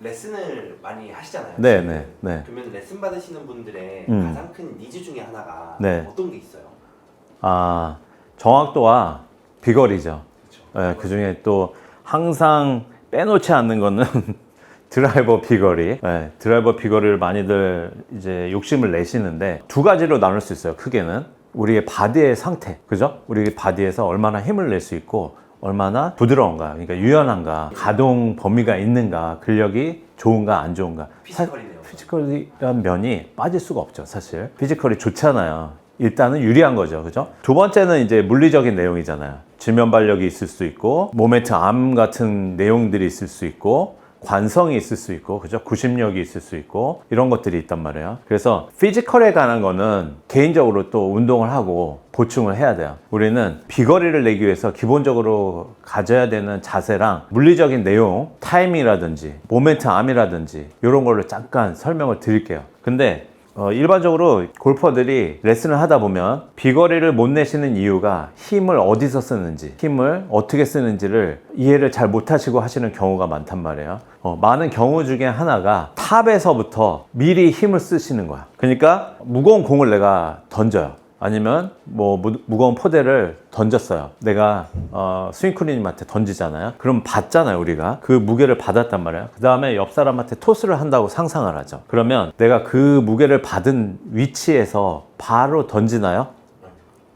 레슨을 많이 하시잖아요. 네. 네, 네. 그러면 레슨 받으시는 분들의 음. 가장 큰 니즈 중에 하나가 네. 어떤 게 있어요? 아, 정확도와 비거리죠. 네, 그 중에 또 항상 빼놓지 않는 거는 드라이버 비거리. 네, 드라이버 비거리를 많이들 이제 욕심을 내시는데 두 가지로 나눌 수 있어요. 크게는 우리의 바디의 상태, 그죠? 우리 바디에서 얼마나 힘을 낼 수 있고 얼마나 부드러운가, 그러니까 유연한가, 가동 범위가 있는가, 근력이 좋은가 안 좋은가. 사- 피지컬이네요. 피지컬이란 면이 빠질 수가 없죠, 사실. 피지컬이 좋잖아요. 일단은 유리한 거죠, 그죠? 두 번째는 이제 물리적인 내용이잖아요. 지면 발력이 있을 수 있고, 모멘트 암 같은 내용들이 있을 수 있고, 관성이 있을 수 있고, 그죠? 구심력이 있을 수 있고, 이런 것들이 있단 말이에요. 그래서 피지컬에 관한 거는 개인적으로 또 운동을 하고 보충을 해야 돼요. 우리는 비거리를 내기 위해서 기본적으로 가져야 되는 자세랑 물리적인 내용, 타이밍이라든지, 모멘트 암이라든지, 이런 걸로 잠깐 설명을 드릴게요. 근데 어, 일반적으로 골퍼들이 레슨을 하다 보면 비거리를 못 내시는 이유가 힘을 어디서 쓰는지, 힘을 어떻게 쓰는지를 이해를 잘 못하시고 하시는 경우가 많단 말이에요. 어, 많은 경우 중에 하나가 탑에서부터 미리 힘을 쓰시는 거야. 그러니까 무거운 공을 내가 던져요. 아니면 뭐 무, 무거운 포대를 던졌어요. 내가 어, 스윙크리님한테 던지잖아요. 그럼 받잖아요, 우리가. 그 무게를 받았단 말이에요. 그 다음에 옆 사람한테 토스를 한다고 상상을 하죠. 그러면 내가 그 무게를 받은 위치에서 바로 던지나요?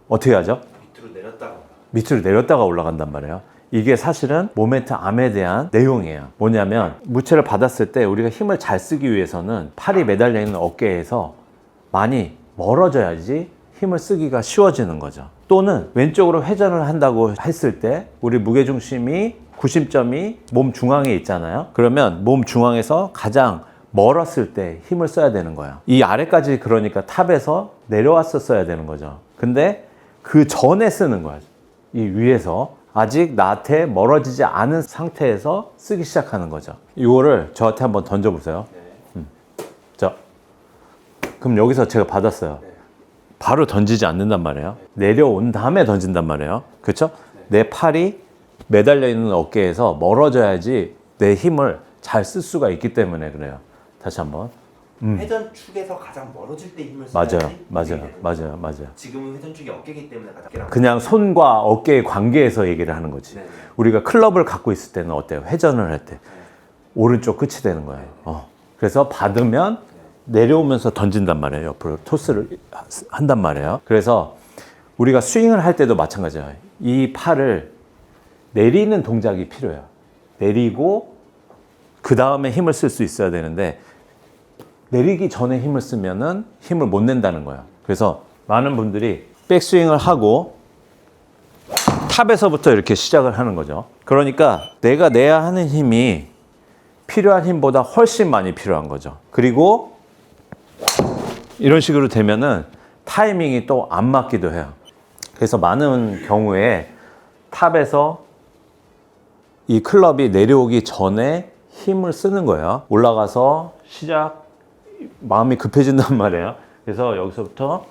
어떻게 하죠? 밑으로 내렸다가 밑으로 내렸다가 올라간단 말이에요. 이게 사실은 모멘트 암에 대한 내용이에요. 뭐냐면 무채를 받았을 때 우리가 힘을 잘 쓰기 위해서는 팔이 매달려 있는 어깨에서 많이 멀어져야지 힘을 쓰기가 쉬워지는 거죠. 또는 왼쪽으로 회전을 한다고 했을 때 우리 무게 중심이 구심점이 몸 중앙에 있잖아요. 그러면 몸 중앙에서 가장 멀었을 때 힘을 써야 되는 거예요. 이 아래까지 그러니까 탑에서 내려왔었어야 되는 거죠. 근데 그 전에 쓰는 거야. 이 위에서 아직 나한테 멀어지지 않은 상태에서 쓰기 시작하는 거죠. 이거를 저한테 한번 던져보세요. 음. 네. 자, 그럼 여기서 제가 받았어요. 네. 바로 던지지 않는단 말이에요. 내려온 다음에 던진단 말이에요. 그렇죠? 내 팔이 매달려 있는 어깨에서 멀어져야지 내 힘을 잘 쓸 수가 있기 때문에 그래요. 다시 한번. 회전 축에서 가장 멀어질 때 힘을 음. 맞아요. 맞아요. 맞아요. 맞아요. 지금은 회전 축이 어깨이기 때문에 가장 그냥 손과 어깨의 관계에서 얘기를 하는 거지. 네. 우리가 클럽을 갖고 있을 때는 어때요? 회전을 할 때. 오른쪽 끝이 되는 거예요. 어. 그래서 받으면 내려오면서 던진단 말이에요. 옆으로 토스를 한단 말이에요. 그래서 우리가 스윙을 할 때도 마찬가지예요. 이 팔을 내리는 동작이 필요해요. 내리고 그 다음에 힘을 쓸 수 있어야 되는데 내리기 전에 힘을 쓰면은 힘을 못 낸다는 거예요. 그래서 많은 분들이 백스윙을 하고 탑에서부터 이렇게 시작을 하는 거죠. 그러니까 내가 내야 하는 힘이 필요한 힘보다 훨씬 많이 필요한 거죠. 그리고 이런 식으로 되면은 타이밍이 또 안 맞기도 해요. 그래서 많은 경우에 탑에서 이 클럽이 내려오기 전에 힘을 쓰는 거예요. 올라가서 시작, 마음이 급해진단 말이에요. 그래서 여기서부터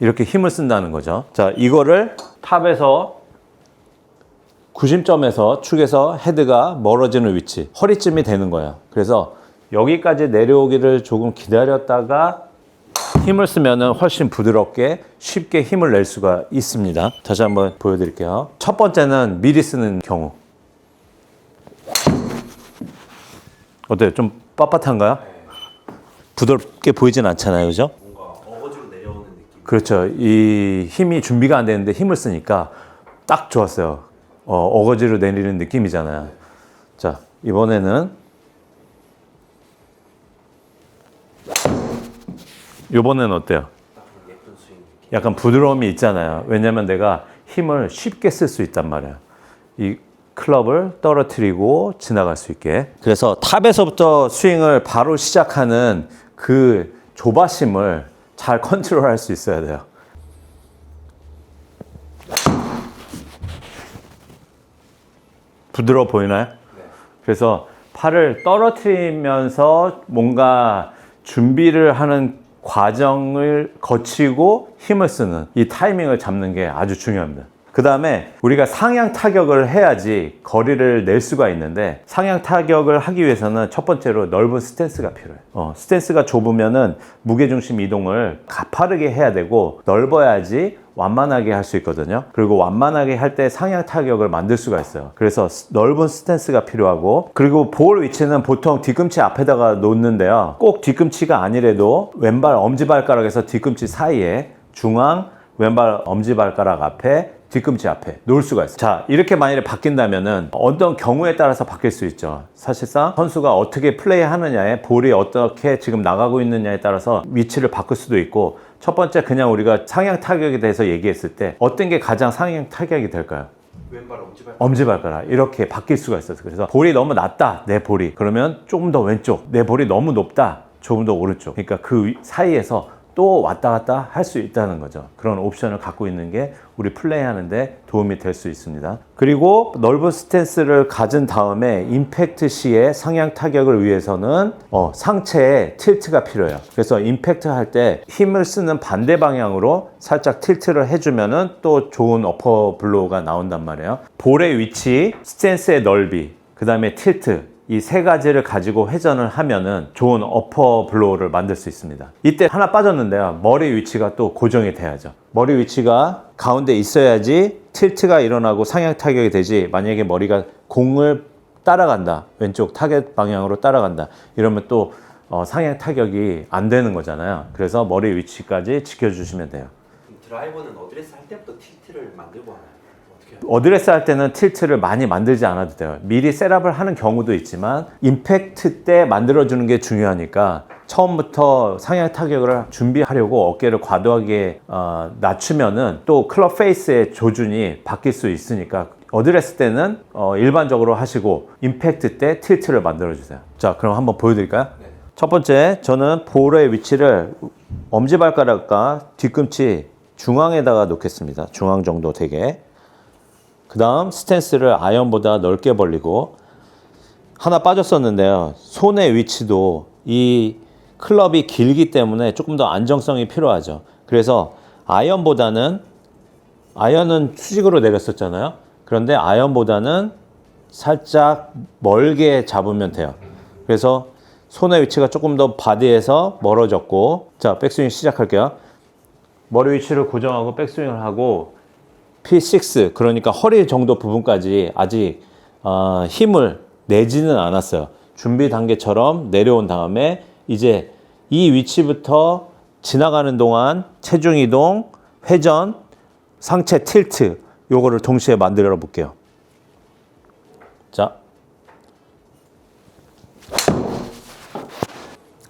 이렇게 힘을 쓴다는 거죠. 자, 이거를 탑에서 구심점에서 축에서 헤드가 멀어지는 위치, 허리쯤이 되는 거예요. 그래서 여기까지 내려오기를 조금 기다렸다가 힘을 쓰면은 훨씬 부드럽게 쉽게 힘을 낼 수가 있습니다. 다시 한번 보여드릴게요. 첫 번째는 미리 쓰는 경우. 어때요? 좀 빳빳한가요? 부드럽게 보이진 않잖아요, 그죠? 뭔가 어거지로 내려오는 느낌. 그렇죠. 이 힘이 준비가 안 되는데 힘을 쓰니까 딱 좋았어요. 어, 어거지로 내리는 느낌이잖아요. 자, 이번에는 이번에는 어때요? 약간 부드러움이 있잖아요. 왜냐면 내가 힘을 쉽게 쓸 수 있단 말이에요. 이 클럽을 떨어뜨리고 지나갈 수 있게. 그래서 탑에서부터 스윙을 바로 시작하는 그 조바심을 잘 컨트롤할 수 있어야 돼요. 부드러워 보이나요? 네. 그래서 팔을 떨어뜨리면서 뭔가 준비를 하는 과정을 거치고 힘을 쓰는 이 타이밍을 잡는 게 아주 중요합니다. 그 다음에 우리가 상향 타격을 해야지 거리를 낼 수가 있는데 상향 타격을 하기 위해서는 첫 번째로 넓은 스탠스가 필요해요. 어, 스탠스가 좁으면은 무게중심 이동을 가파르게 해야 되고 넓어야지 완만하게 할 수 있거든요. 그리고 완만하게 할 때 상향 타격을 만들 수가 있어요. 그래서 스- 넓은 스탠스가 필요하고 그리고 볼 위치는 보통 뒤꿈치 앞에다가 놓는데요. 꼭 뒤꿈치가 아니래도 왼발 엄지발가락에서 뒤꿈치 사이에 중앙 왼발 엄지발가락 앞에 뒤꿈치 앞에 놓을 수가 있어요. 자, 이렇게 만약에 바뀐다면은 어떤 경우에 따라서 바뀔 수 있죠. 사실상 선수가 어떻게 플레이 하느냐에 볼이 어떻게 지금 나가고 있느냐에 따라서 위치를 바꿀 수도 있고 첫 번째 그냥 우리가 상향 타격에 대해서 얘기했을 때 어떤 게 가장 상향 타격이 될까요? 왼발 엄지발. 엄지발가락 이렇게 바뀔 수가 있어요. 그래서 볼이 너무 낮다 내 볼이 그러면 조금 더 왼쪽 내 볼이 너무 높다 조금 더 오른쪽 그러니까 그 위- 사이에서 또 왔다 갔다 할 수 있다는 거죠. 그런 옵션을 갖고 있는 게 우리 플레이하는데 도움이 될 수 있습니다. 그리고 넓은 스탠스를 가진 다음에 임팩트 시에 상향 타격을 위해서는 어, 상체에 틸트가 필요해요. 그래서 임팩트 할 때 힘을 쓰는 반대 방향으로 살짝 틸트를 해주면은 또 좋은 어퍼 블로우가 나온단 말이에요. 볼의 위치, 스탠스의 넓이, 그 다음에 틸트 이 세 가지를 가지고 회전을 하면은 좋은 어퍼 블로우를 만들 수 있습니다. 이때 하나 빠졌는데요. 머리 위치가 또 고정이 돼야죠. 머리 위치가 가운데 있어야지 틸트가 일어나고 상향 타격이 되지. 만약에 머리가 공을 따라간다. 왼쪽 타겟 방향으로 따라간다. 이러면 또 어, 상향 타격이 안 되는 거잖아요. 그래서 머리 위치까지 지켜주시면 돼요. 드라이버는 어드레스 할 때부터 틸트를 만들고 하나요? 어드레스 할 때는 틸트를 많이 만들지 않아도 돼요. 미리 셋업을 하는 경우도 있지만 임팩트 때 만들어주는 게 중요하니까 처음부터 상향 타격을 준비하려고 어깨를 과도하게 어, 낮추면은 또 클럽 페이스의 조준이 바뀔 수 있으니까 어드레스 때는 어, 일반적으로 하시고 임팩트 때 틸트를 만들어주세요. 자, 그럼 한번 보여드릴까요? 네. 첫 번째, 저는 볼의 위치를 엄지발가락과 뒤꿈치 중앙에다가 놓겠습니다. 중앙 정도 되게. 그 다음 스탠스를 아이언보다 넓게 벌리고 하나 빠졌었는데요. 손의 위치도 이 클럽이 길기 때문에 조금 더 안정성이 필요하죠. 그래서 아이언보다는 아이언은 수직으로 내렸었잖아요. 그런데 아이언보다는 살짝 멀게 잡으면 돼요. 그래서 손의 위치가 조금 더 바디에서 멀어졌고 자 백스윙 시작할게요. 머리 위치를 고정하고 백스윙을 하고 P6 그러니까 허리 정도 부분까지 아직 어, 힘을 내지는 않았어요. 준비 단계처럼 내려온 다음에 이제 이 위치부터 지나가는 동안 체중 이동, 회전, 상체 틸트 요거를 동시에 만들어 볼게요. 자.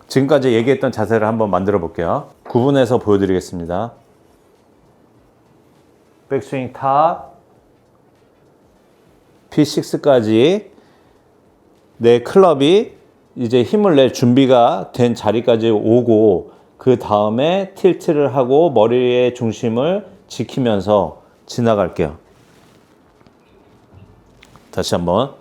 지금까지 얘기했던 자세를 한번 만들어 볼게요. 구분해서 보여드리겠습니다. 백스윙 탑 P6까지 내 클럽이 이제 힘을 낼 준비가 된 자리까지 오고 그 다음에 틸트를 하고 머리의 중심을 지키면서 지나갈게요. 다시 한번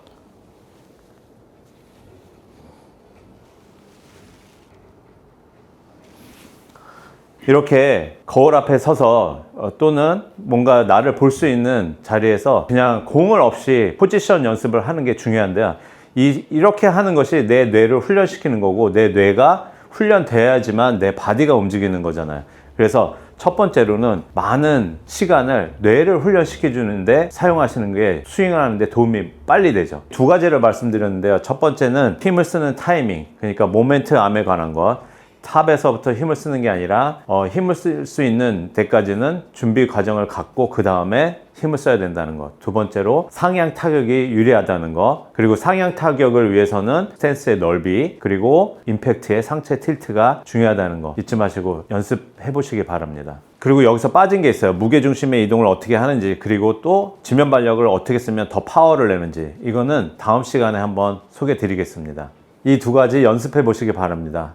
이렇게 거울 앞에 서서 어, 또는 뭔가 나를 볼 수 있는 자리에서 그냥 공을 없이 포지션 연습을 하는 게 중요한데요. 이, 이렇게 하는 것이 내 뇌를 훈련시키는 거고 내 뇌가 훈련돼야지만 내 바디가 움직이는 거잖아요. 그래서 첫 번째로는 많은 시간을 뇌를 훈련시켜 주는데 사용하시는 게 스윙을 하는데 도움이 빨리 되죠. 두 가지를 말씀드렸는데요. 첫 번째는 힘을 쓰는 타이밍, 그러니까 모멘트 암에 관한 것. 탑에서부터 힘을 쓰는 게 아니라 어, 힘을 쓸 수 있는 데까지는 준비 과정을 갖고 그 다음에 힘을 써야 된다는 것. 두 번째로 상향 타격이 유리하다는 것. 그리고 상향 타격을 위해서는 스탠스의 넓이 그리고 임팩트의 상체 틸트가 중요하다는 거 잊지 마시고 연습해 보시기 바랍니다. 그리고 여기서 빠진 게 있어요. 무게 중심의 이동을 어떻게 하는지 그리고 또 지면 발력을 어떻게 쓰면 더 파워를 내는지 이거는 다음 시간에 한번 소개 드리겠습니다. 이 두 가지 연습해 보시기 바랍니다.